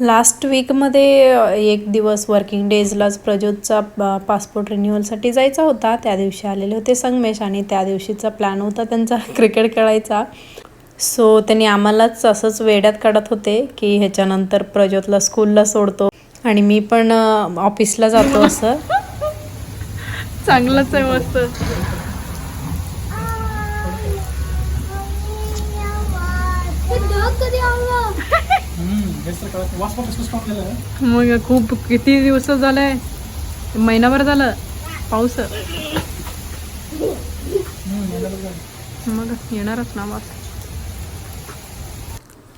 Last वीकमध्ये एक दिवस वर्किंग डेजलाच प्रज्योतचा पासपोर्ट रिन्युअलसाठी जायचा होता. त्या दिवशी आलेले होते संगमेश आणि त्या दिवशीचा प्लॅन होता त्यांचा क्रिकेट खेळायचा. सो त्यांनी आम्हालाच असंच वेड्यात काढत होते की ह्याच्यानंतर प्रज्योतला स्कूलला सोडतो आणि मी पण ऑफिसला जातो असं. चांगलंच आहे मस्त. मग खूप किती दिवस झालंय? महिनाभर झालं. पाऊस. मग येणारच ना वास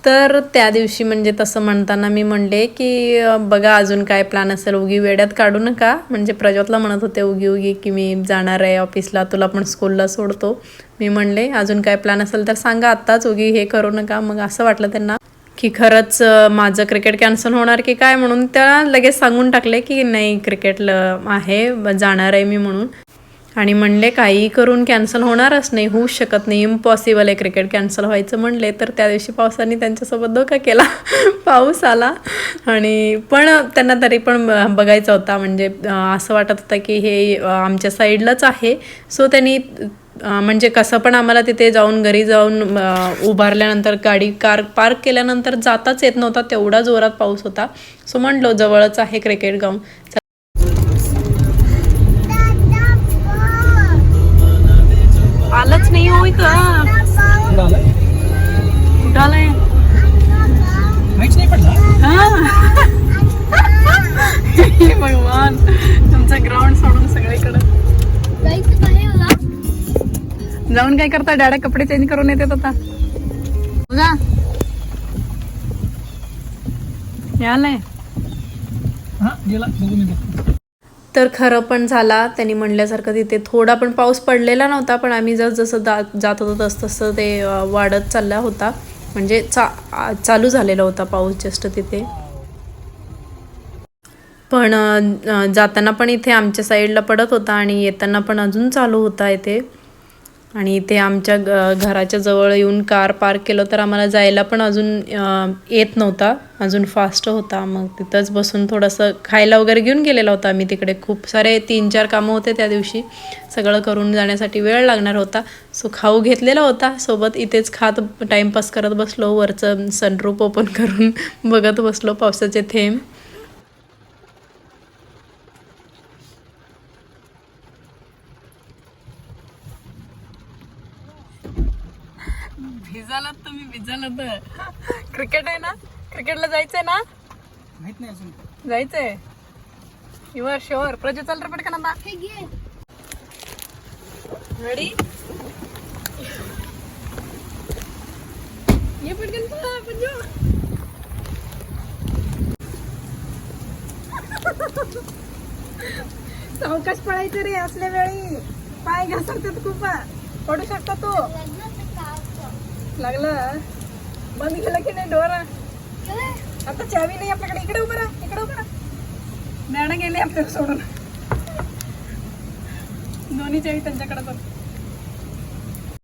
तर त्या दिवशी म्हणजे तसं म्हणताना मी म्हणले की बघा अजून काय प्लॅन असेल उगी वेड्यात काढू नका. म्हणजे प्रज्योतला म्हणत होते उगी उगी की मी जाणार आहे ऑफिसला तुला पण स्कूलला सोडतो. मी म्हणले अजून काय प्लॅन असेल तर सांगा आत्ताच उगी हे करू नका. मग असं वाटलं त्यांना. की खरंच माझं क्रिकेट कॅन्सल होणार की काय म्हणून त्या लगेच सांगून टाकले की नाही क्रिकेटला आहे जाणार आहे मी म्हणून. आणि म्हणले काही करून कॅन्सल होणारच नाही होऊच शकत नाही. इम्पॉसिबल आहे क्रिकेट कॅन्सल व्हायचं म्हणले तर त्या दिवशी पावसाने त्यांच्यासोबत धोका केला. पाऊस आला. आणि पण त्यांना तरी पण बघायचा होता. म्हणजे असं वाटत होतं की हे आमच्या साईडलाच आहे. सो त्यांनी म्हणजे कसं पण आम्हाला तिथे जाऊन घरी जाऊन उभारल्यानंतर गाडी कार पार्क केल्यानंतर जाताच येत नव्हता. तेवढा जोरात पाऊस होता. सो म्हणलो जवळच आहे क्रिकेट ग्राउंड जाऊन काय करता? डॅडा कपडे चेंज करून येतात आता. बघा. हे तर खरं पण झाला. त्यांनी म्हणल्यासारखं तिथे थोडा पण पाऊस पडलेला नव्हता पण आम्ही जस जसं जा जात होतो तस तसं ते वाढत चालला होता. म्हणजे चा चालू झालेला होता पाऊस जस्ट तिथे. पण जाताना पण इथे आमच्या साईडला पडत होता आणि येताना पण अजून चालू होता इथे. आणि ते आमच्या ग- घराच्या जवळ येऊन कार पार्क केलं तर आम्हाला जायला पण अजून येत नव्हता. अजून फास्ट होता. मग तिथंच बसून थोडंसं खायला वगैरे घेऊन गेलेला होता आम्ही तिकडे. खूप सारे तीन चार कामं होते त्या दिवशी. सगळं करून जाण्यासाठी वेळ लागणार होता. सो खाऊ घेतलेला होता. सोबत इथेच खात टाईमपास करत बसलो. वरचं सनरूप ओपन करून बघत बसलो पावसाचे थेंब. भिजालात तुम्ही भिजालात. क्रिकेट आहे ना? क्रिकेटला जायचंय ना? माहीत नाही अजून. जायचंय. शुअर शुअर प्रजा चाल रे पटकन आता. रेडी ये पटकन. सावकाश पळायचं रे असल्या वेळी. पाय घसरतात खूप. पडू शकता तू. लागलं. बंद केलं की नाही डोर? आता चावी नाही आपल्याकडे. इकडे उभं राहा इकडे उभं राहा. मॅडम गेले आपल्याला सोडून. दोन्ही चावी त्यांच्याकडे बघ.